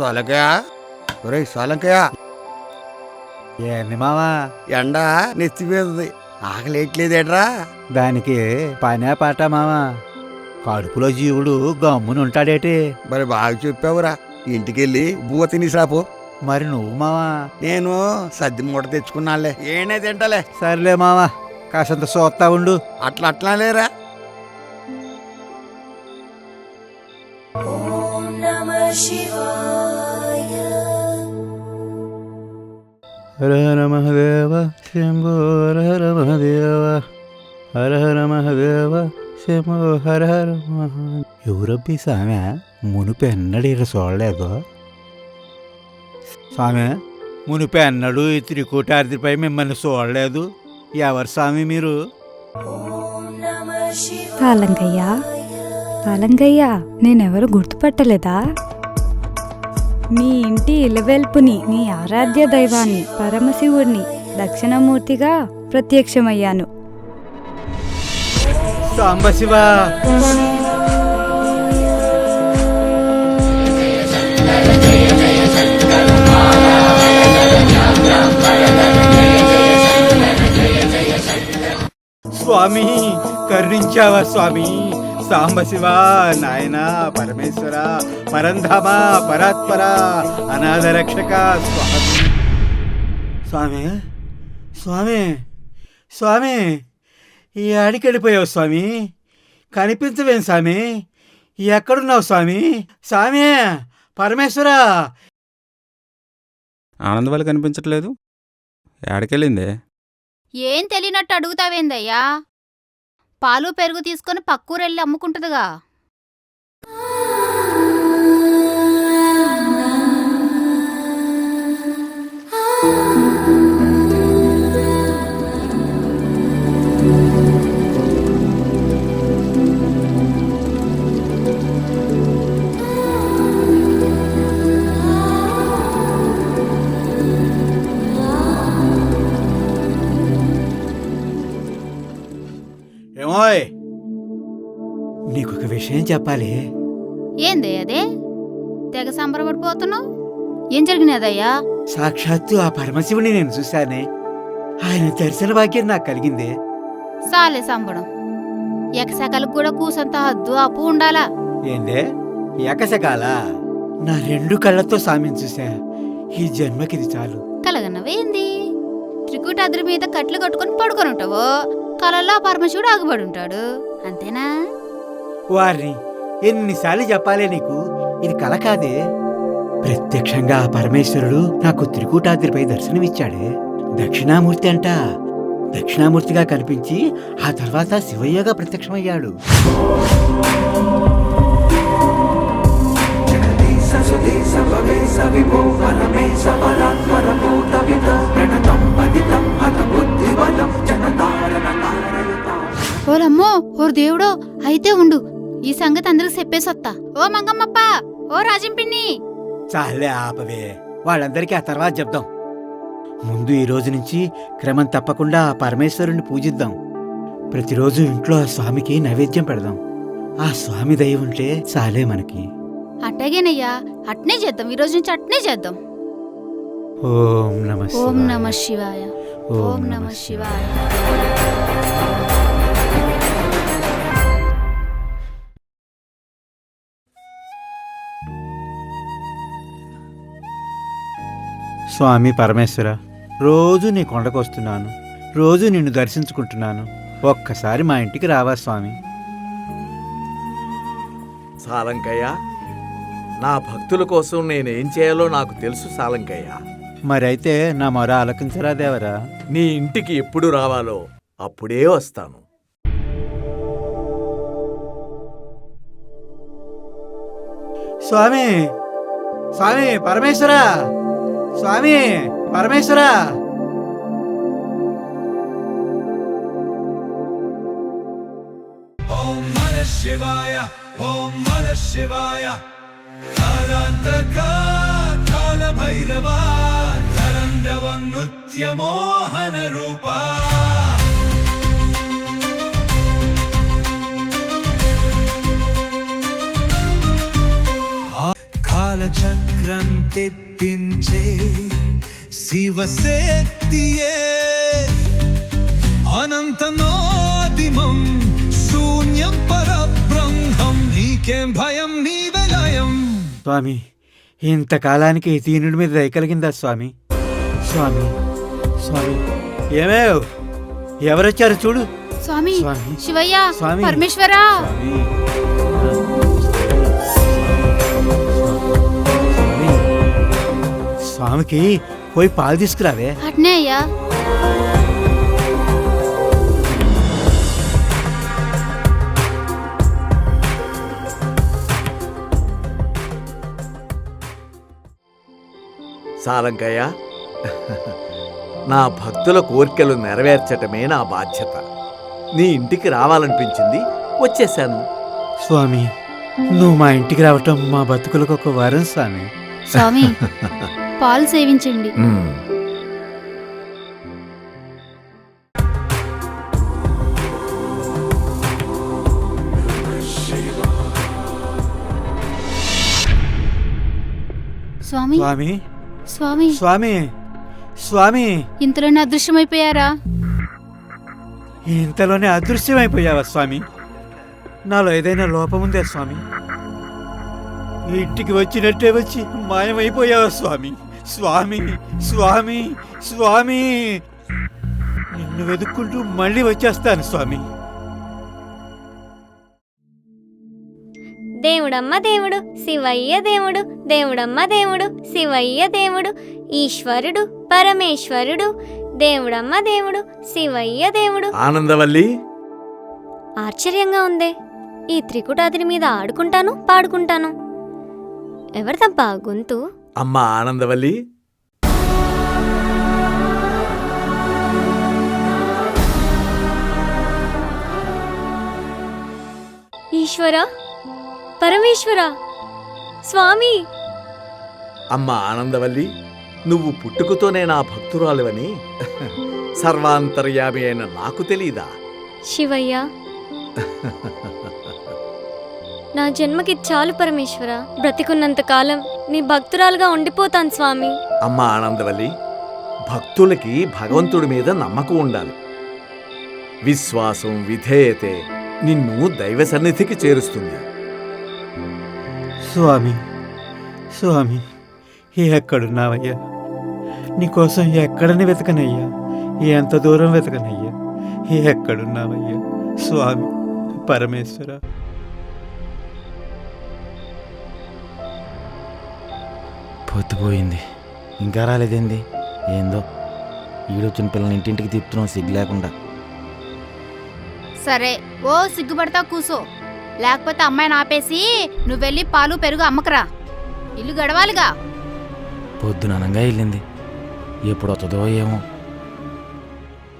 సోలంకయ్య? ఒరే సోలంకయ్య. ఏంది మావా ఎండ నెత్తిపోతుంది ఆకలేట్లేదేట్రా దానికి పనే పాట మావా కడుపులో జీవుడు గమ్మునుంటాడేటి? మరి బాగా చెప్పావురా. ఇంటికెళ్ళి బువ్వ తినేసిరాపో మరి నువ్వు మావా నేను సద్ది మూట తెచ్చుకున్నాలే ఏనే తింటలే? సర్లే మావా కాసంత సోత్తా ఉండు. అట్లా అట్లా లేరా? హర హర మహదేవ శంభో హర హర మహదేవ హర హర మహదేవ శంభో హర హర మహా ఎవరబ్బి సామె మునుపు ఎన్నడూ ఇక్కడ చూడలేదు స్వామి మునుపు ఎన్నడూ ఈ త్రికూటార్తిపై మిమ్మల్ని చూడలేదు ఎవరు స్వామి మీరు పాలంకయ్య పాలంకయ్య నేనెవరు గుర్తుపట్టలేదా నీ ఇంటి ఇలవెల్పుని నీ ఆరాధ్య దైవాన్ని పరమశివుడిని దక్షిణమూర్తిగా ప్రత్యక్షమయ్యాను. సాంబశివ. స్వామి కరుణించావా స్వామి? సాంబశివ నాయన పరమేశ్వర పరంధామ పరాత్పర అనాథ రక్షక స్వామి. స్వామి స్వామి స్వామి ఈ ఆడికి వెళ్ళిపోయావు స్వామి. కనిపించవేం స్వామి? ఎక్కడున్నావు స్వామి? స్వామి పరమేశ్వర. ఆనంద్ వాళ్ళు కనిపించట్లేదు. ఏడకెళ్ళిందే ఏం తెలియనట్టు అడుగుతావేందయ్యా? పాలు పెరుగు తీసుకొని పక్కూరెళ్ళి అమ్ముకుంటుందిగా. చెప్పాలి. ఏందే అదే? తెగ సంబరపడిపోతున్నావు? ఏం జరిగినదయ్యా? సాక్షాత్తు ఆ పరమశివుని నేను చూశానే. ఆయన దర్శన భాగ్యం నాకు కలిగింది. సాలే సంబడం ఎకసకలకు కూడా కూసంత హద్దు అప్పు ఉండాలా? ఏందే? ఏకసకాల నా రెండు కళ్ళతో సామిని చూసా ఈ జన్మకిది చాలు. కలగన్నవేంది త్రికూటాద్రి మీద కట్లు కట్టుకొని పడుకొని ఉంటావు? కలలో ఆ పరమశివుడు ఆగుబడి ఉంటాడు. అంతేనా? వారిని ఎన్నిసార్లు చెప్పాలే నీకు? ఇది కల కాదే. ప్రత్యక్షంగా ఆ పరమేశ్వరుడు నాకు త్రికూటాద్రిపై దర్శనమిచ్చాడే. దక్షిణామూర్తి అంట. దక్షిణామూర్తిగా కనిపించి ఆ తర్వాత శివయ్యగా ప్రత్యక్షమయ్యాడు. ఓరమ్మో ఓరు దేవుడో అయితే ఉండు. ఈ సంగతి అందరికి చెప్పేసొత్తా. ఓ మంగమ్మప్ప ఓ రాజంపిన్ని. చాలే ఆపవే వాళ్ళందరికీ ఆ తర్వాత చెప్దాం. ముందు ఈ రోజు నుంచి క్రమం తప్పకుండా ఆ పరమేశ్వరుణ్ణి పూజిద్దాం. ప్రతిరోజు ఇంట్లో ఆ స్వామికి నైవేద్యం పెడదాం. ఆ స్వామి దయ ఉంటే చాలే మనకి. అట్టగేనయ్యా అట్నే చేద్దాం. ఈ రోజు నుంచి అట్నే చేద్దాం. ఓం నమ ఓం నమ శివాయ. ఓం నమ శివాయ. స్వామి పరమేశ్వర రోజు నీ కొండకు వస్తున్నాను రోజు నిన్ను దర్శించుకుంటున్నాను. ఒక్కసారి మా ఇంటికి రావా స్వామి. సాలంకయ్య నా భక్తుల కోసం నేనేం చేయాలో నాకు తెలుసు సాలంకయ్య. మరైతే నా మొర ఆలకించరా దేవరా? నీ ఇంటికి ఎప్పుడు రావాలో అప్పుడే వస్తాను. స్వామి స్వామి పరమేశ్వర! స్వామి పరమేశ్వర. ఓం మన శివాయ ఓం మన శివాయ. కాలాంతక కాల భైరవ తరండవ నృత్య మోహన రూపా కాలచక్రం తెప్పించే శివశక్తియే. అనంతనాదిమం శూన్యం పరబ్రహ్మం నీకేం భయం నీ విలయం స్వామి ఇంతకాలానికి దీనుడి మీద దయ కలిగిందా స్వామి? స్వామి స్వామి ఏమేవ్? ఎవరొచ్చారు చూడు. స్వామి స్వామి. శివయ్య స్వామి. పరమేశ్వరా. స్వామి. స్వామికి పోయి పాలు తీసుకురావే. అట్నే అయ్యా. సాలంకయ్య నా భక్తుల కోరికలు నెరవేర్చటమే నా బాధ్యత. నీ ఇంటికి రావాలనిపించింది వచ్చేశాను. స్వామి నువ్వు మా ఇంటికి రావటం మా బతుకులకు ఒక వరం స్వామి. స్వామి పాలు సేవించండి. స్వామి. స్వామి. స్వామి. స్వామి. స్వామి. ఇంతలోనే అదృశ్యమైపోయారా? ఇంతలోనే అదృశ్యమైపోయావా స్వామి? నాలో ఏదైనా లోపముందే స్వామి? ఈ ఇంటికి వచ్చినట్టే వచ్చి మాయమైపోయావా స్వామి? స్వామి స్వామి స్వామి. నిన్ను వెతుక్కుంటూ మళ్ళీ వచ్చేస్తాను స్వామి. దేవుడమ్మ దేవుడు శివయ్య దేవుడు దేవుడమ్మ దేవుడు శివయ్య దేవుడు ఈశ్వరుడు పరమేశ్వరుడు దేవుడమ్మ దేవుడు శివయ్య దేవుడు. ఆనందవల్లి. ఆశ్చర్యంగా ఉందే. ఈ త్రికుటాదిని మీద ఆడుకుంటాను పాడుకుంటాను. ఎవరిదబ్బా గొంతు? అమ్మ ఆనందవల్లి. ఈశ్వర పరమేశ్వర స్వామి. అమ్మ ఆనందవల్లి నువ్వు పుట్టుకతోనే నా భక్తురాలివని. సర్వాంతర్యామి అయిన నాకు తెలీదా? శివయ్య. నా జన్మకి చాలు పరమేశ్వర. బ్రతికున్నంత కాలం నీ భక్తురాలుగా ఉండిపోతాను స్వామి. అమ్మ ఆనందవల్లి భక్తులకి భగవంతుడి మీద నమ్మకం ఉండాలి. విశ్వాసం విధేయతే నిన్ను దైవ సన్నిధికి చేరుస్తుంది. స్వామి స్వామి ఎక్కడున్నావయ్యా? నీకోసం ఎక్కడని వెతకనయ్యా? ఎంత దూరం వెతకనయ్యా? ఎక్కడున్నావయ్యా? స్వామి పరమేశ్వర. పొద్దుపోయింది ఇంకా రాలేదేంది? ఏందో. ఈడొచ్చిన పిల్లల్ని ఇంటింటికి తిప్పుతున్నాం సిగ్గు లేకుండా. సరే ఓ సిగ్గుపడతా కూసో. లేకపోతే అమ్మాయిని ఆపేసి నువ్వు వెళ్ళి పాలు పెరుగు అమ్మకరా. ఇల్లు గడవాలిగా. పొద్దుననంగా వెళ్ళింది. ఎప్పుడు వస్తుందో ఏమో.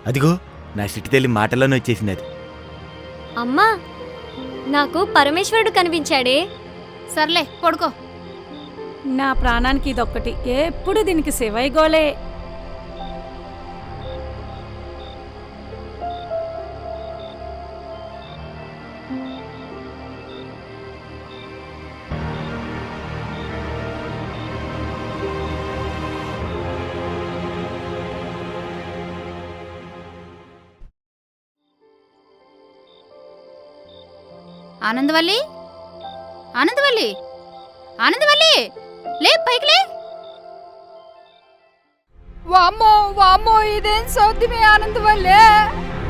అదిగో నా సిట్టి తల్లి మాటల్లోనే వచ్చేసింది అది. అమ్మా నాకు పరమేశ్వరుడు కనిపించాడే. సర్లే పడుకో. నా ప్రాణానికి ఇదొక్కటి. ఎప్పుడు దీనికి శివైగోలే. ఆనందవల్లి? ఆనందవల్లి? ఆనందవల్లి? లే పైకి లే. వామ్మో వామ్మో ఇదేం సౌద్యమే ఆనందవల్లే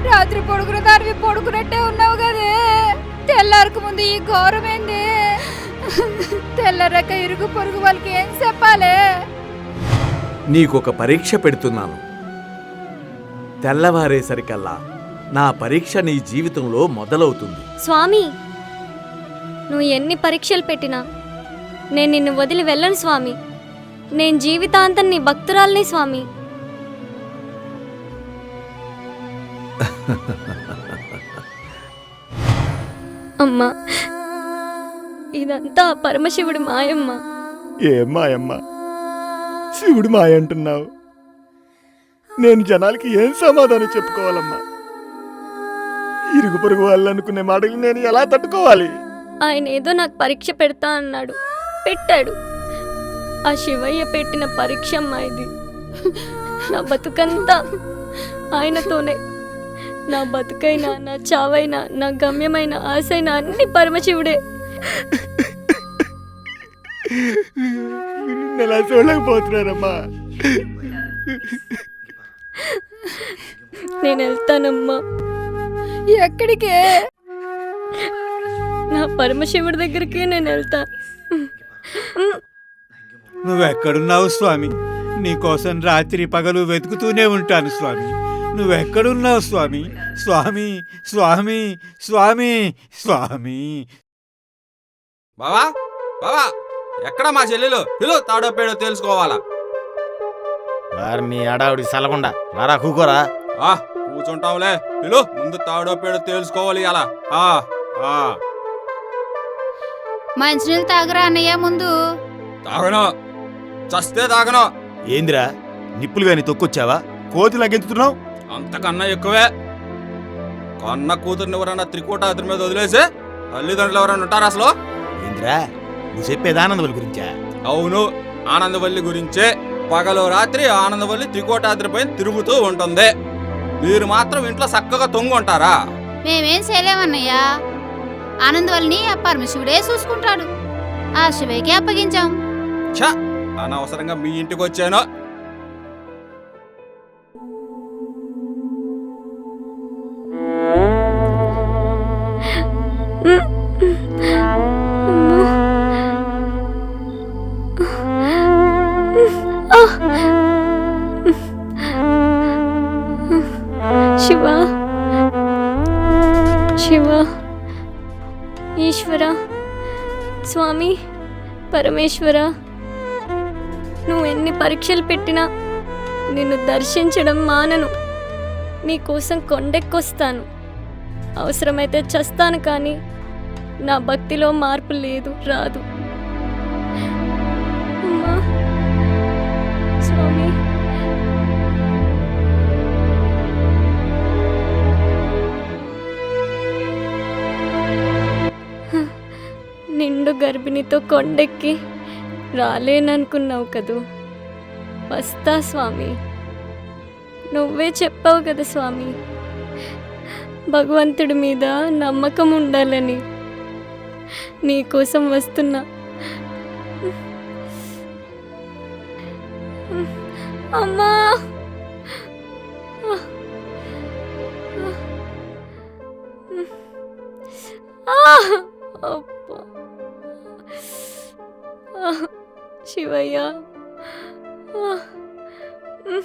రాత్రి పొడుగున దానివి పొడుకునట్టే ఉన్నావు కదే. తెల్లారకు ముందు ఈ ఘోరమేంది తెల్లరక ఇరుగు పొరుగు వాళ్ళకి ఏం చెప్పాలే? నీకొక పరీక్ష పెడుతున్నాను. తెల్లవారేసరికల్లా నా పరీక్ష నీ జీవితంలో మొదలవుతుంది. స్వామి నువ్వు ఎన్ని పరీక్షలు పెట్టినా నేను నిన్ను వదిలి వెళ్ళను స్వామి. నేను జీవితాంతం నీ భక్తురాల్ని స్వామి. అమ్మా ఇదంతా పరమశివుడి మాయమ్మ. ఏం మాయమ్మ? శివుడు మాయ అంటున్నావు. నేను జనాలకి ఏం సమాధానం చెప్పుకోవాలమ్మా? ఇరుగు పొరుగు వాళ్ళు అనుకునే మాటలు నేను ఎలా తట్టుకోవాలి? ఆయన ఏదో నాకు పరీక్ష పెడతా అన్నాడు. పెట్టాడు. ఆ శివయ్య పెట్టిన పరీక్ష అమ్మా ఇది. నా బతుకంతా ఆయనతోనే. నా బతుకైనా నా చావైనా నా గమ్యమైన ఆశైనా అన్ని పరమశివుడే. ఎలా చూడలేకపోతున్నారమ్మా నేను వెళ్తానమ్మా. ఎక్కడికే? నా పరమశివుడి దగ్గరికి నేను వెళ్తా. నువ్వెక్కడున్నావు స్వామి? నీకోసం రాత్రి పగలు వెతుకుతూనే ఉంటాను స్వామి. నువ్వెక్కడున్నావు స్వామి? స్వామి స్వామి స్వామి స్వామి. బావా బావా ఎక్కడ మా చెల్లెలు? పిలు తాడో పేడో తెలుసుకోవాలా వారిని అడావుడి సలకుండా రారా కూకోరా? ఆ కూర్చుంటావులే. పిలు ముందు తాడో పేడో తెలుసుకోవాలి అలా. ఆ ఆ. మంచినీళ్ళు తాగరా అన్నయ్య ముందు. తాగను? చస్తే తాగను? ఏందిరా నిప్పులు గాని తొక్కొచ్చావా? కోతి లగెంతుతున్నావు అంతకన్నా ఎక్కువే. కన్న కూతుర్ని ఎవరన్నా త్రికూటాద్రి మీద వదిలేసి తల్లిదండ్రులు ఎవరైనా ఉంటారా అసలు? ఏందిరా నువ్వు చెప్పేది ఆనందవల్లి గురించా? అవును ఆనందవల్లి గురించే. పగలు రాత్రి ఆనందవల్లి త్రికోటాద్రి పైన తిరుగుతూ ఉంటుంది. మీరు మాత్రం ఇంట్లో చక్కగా తొంగి ఉంటారా మేమేం చేయలేమన్నయ్యా. ఆనందవల్ని ఆ పరమశివుడే చూసుకుంటాడు. ఆ శివయ్యకి అప్పగించాం. ఛ! అనవసరంగా మీ ఇంటికి వచ్చాను పరమేశ్వర నువ్వు ఎన్ని పరీక్షలు పెట్టినా నిన్ను దర్శించడం మానను. నీకోసం కొండెక్కొస్తాను. అవసరమైతే చస్తాను కానీ నా భక్తిలో మార్పు లేదు రాదు. స్వామి. నిండు గర్భిణితో కొండెక్కి రాలేననుకున్నావు కదూ? వస్తా స్వామి. నువ్వే చెప్పావు కదా స్వామి. భగవంతుడి మీద నమ్మకం ఉండాలని. నీకోసం వస్తున్నా. అమ్మా! ఆ! శివయ్య. ఆ, ఉమ్.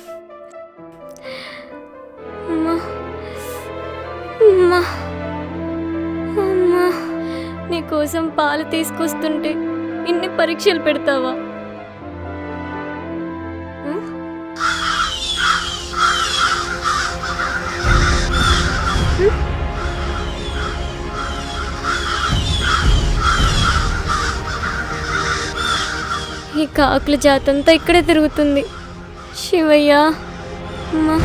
నీకోసం పాలు తీసుకొస్తుంటే ఇన్ని పరీక్షలు పెడతావా? ఈ కాకుల జాతంతా ఇక్కడే తిరుగుతుంది. శివయ్య అమ్మా.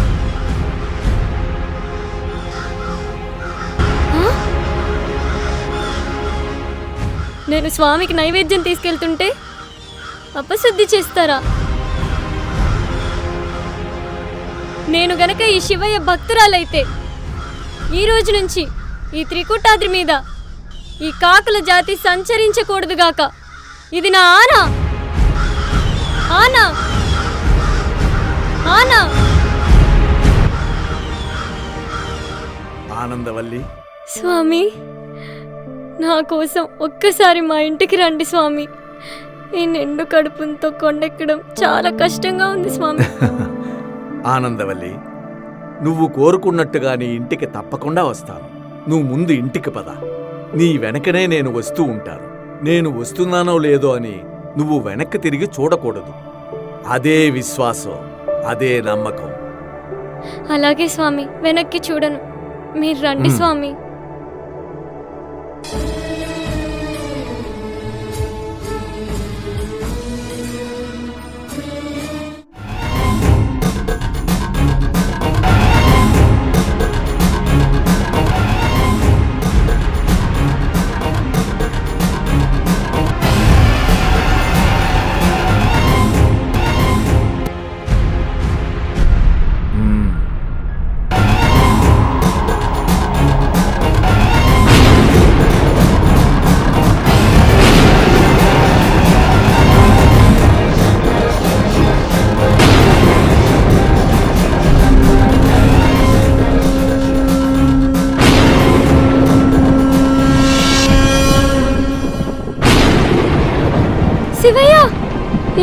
నేను స్వామికి నైవేద్యం తీసుకెళ్తుంటే అపశుద్ధి చేస్తారా? నేను గనక ఈ శివయ్య భక్తురాలైతే ఈ రోజు నుంచి ఈ త్రికుటాద్రి మీద ఈ కాకుల జాతి సంచరించకూడదుగాక ఇది నా ఆనా ఆనా! ఆనా! ఆనందవల్లి. స్వామి నా కోసం ఒక్కసారి మా ఇంటికి రండి స్వామి. ఈ నిండు కడుపుతో కొండెక్కడం చాలా కష్టంగా ఉంది స్వామి. ఆనందవల్లి నువ్వు కోరుకున్నట్టుగా నీ ఇంటికి తప్పకుండా వస్తాను. నువ్వు ముందు ఇంటికి పద. నీ వెనకనే నేను వస్తూ ఉంటాను. నేను వస్తున్నానో లేదో అని నువ్వు వెనక్కి తిరిగి చూడకూడదు. అదే విశ్వాసం అదే నమ్మకం. అలాగే స్వామి వెనక్కి చూడను. మీరు రండి. స్వామి.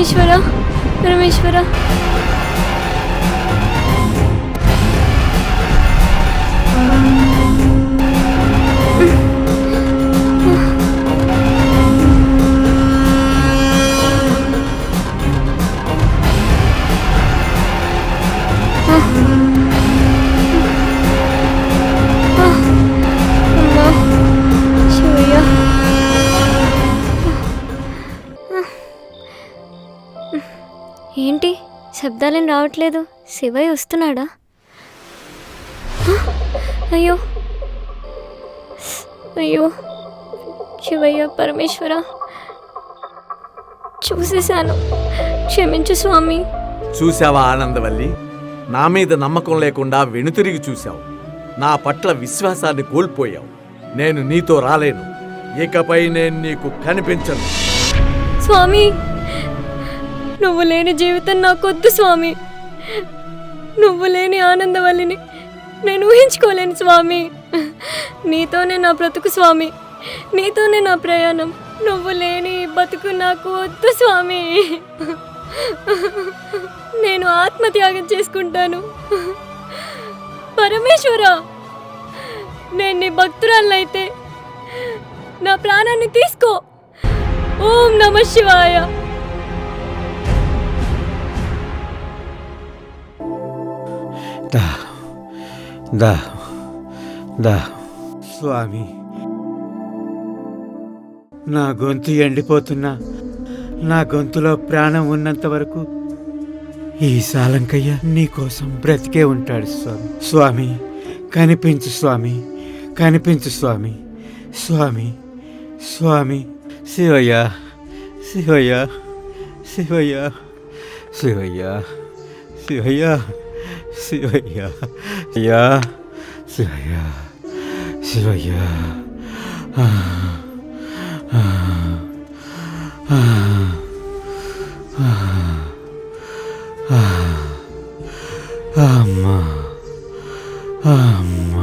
ఈశ్వర పరమేశ్వర శబ్దాలేం రావట్లేదు. శివయ్య వస్తున్నాడా? అయ్యో. అయ్యో. శివయ్య పరమేశ్వర. చూసేశాను. క్షమించు స్వామి. చూశావా ఆనందవల్లి? నా మీద నమ్మకం లేకుండా వెనుతిరిగి చూశావు. నా పట్ల విశ్వాసాన్ని కోల్పోయావు. నేను నీతో రాలేను. ఇకపై నేను నీకు కనిపించను. స్వామి! నువ్వు లేని జీవితం నాకొద్దు స్వామి. నువ్వు లేని ఆనందవల్లిని నేను ఊహించుకోలేను స్వామి. నీతోనే నా బ్రతుకు స్వామి. నీతోనే నా ప్రయాణం. నువ్వు లేని బతుకు నాకు వద్దు స్వామి. నేను ఆత్మత్యాగం చేసుకుంటాను. పరమేశ్వర నేను నీ భక్తురాలనైతే నా ప్రాణాన్ని తీసుకో. ఓం నమ శివాయ. దా దా దా. స్వామి నా గొంతు ఎండిపోతున్నా. నా గొంతులో ప్రాణం ఉన్నంత వరకు ఈ సాలంకయ్య నీకోసం బ్రతికే ఉంటాడు స్వామి. స్వామి కనిపించు స్వామి కనిపించు స్వామి స్వామి స్వామి. శివయ్య శివయ్య శివయ్య శివయ్య శివయ్య. శివయ్య అయ్యా శివయ్య శివయ్య ఆ, ఆ, ఆ, ఆ, ఆ, అమ్మా అమ్మా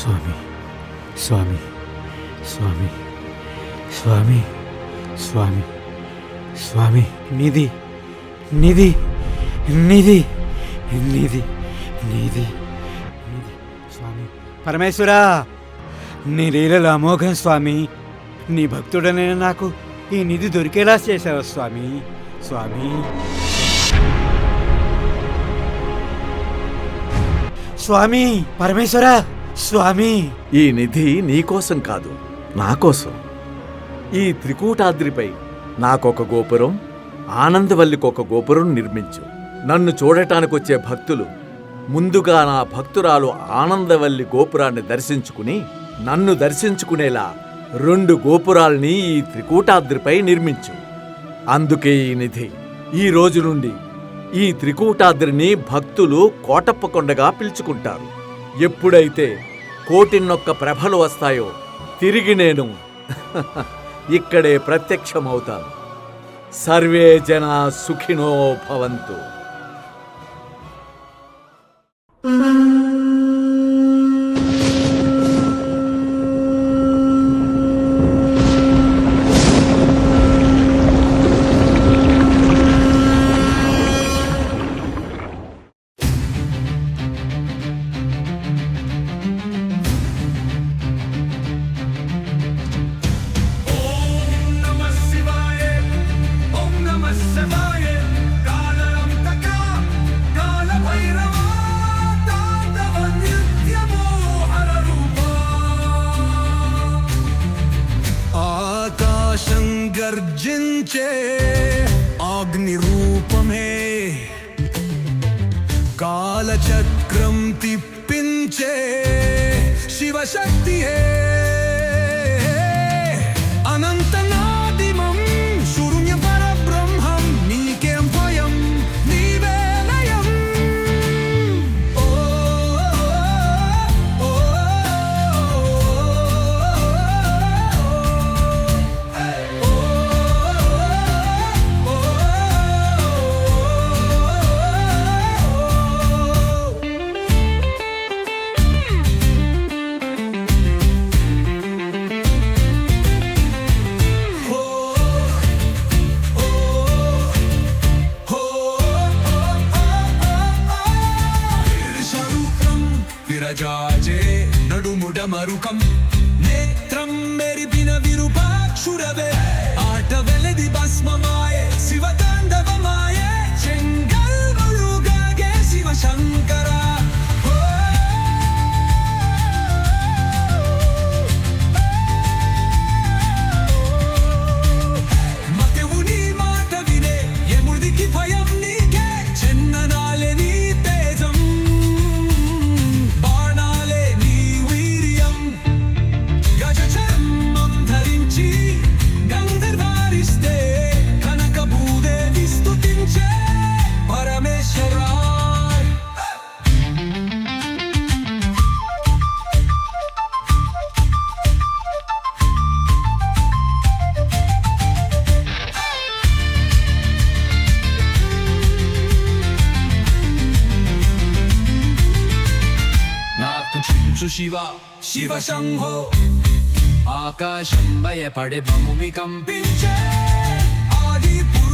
స్వామి స్వామి స్వామి స్వామి స్వామి స్వామి నిధి నిధి నిధి నిధి నిధి నిధి స్వామి. పరమేశ్వరా నీ లీలలు అమోఘం స్వామి. నీ భక్తుడనే నాకు ఈ నిధి దొరికేలా చేసావు స్వామి స్వామి. స్వామి పరమేశ్వరా. స్వామి! ఈ నిధి నీకోసం కాదు నా కోసం. ఈ త్రికూటాద్రిపై నాకొక గోపురం ఆనందవల్లికొక గోపురం నిర్మించు. నన్ను చూడటానికి వచ్చే భక్తులు ముందుగా నా భక్తురాలు ఆనందవల్లి గోపురాన్ని దర్శించుకుని నన్ను దర్శించుకునేలా రెండు గోపురాల్ని ఈ త్రికూటాద్రిపై నిర్మించు. అందుకే ఈ నిధి ఈ రోజు నుండి ఈ త్రికూటాద్రిని భక్తులు కోటప్పకొండగా పిలుచుకుంటారు. ఎప్పుడైతే కోటిన్నొక్క ప్రభలు వస్తాయో తిరిగి నేను ఇక్కడే ప్రత్యక్షమవుతాను. సర్వే జన సుఖినో భవంతు. శంభో ఆకాశం భయపడే భూమి కంపించే ఆది పురు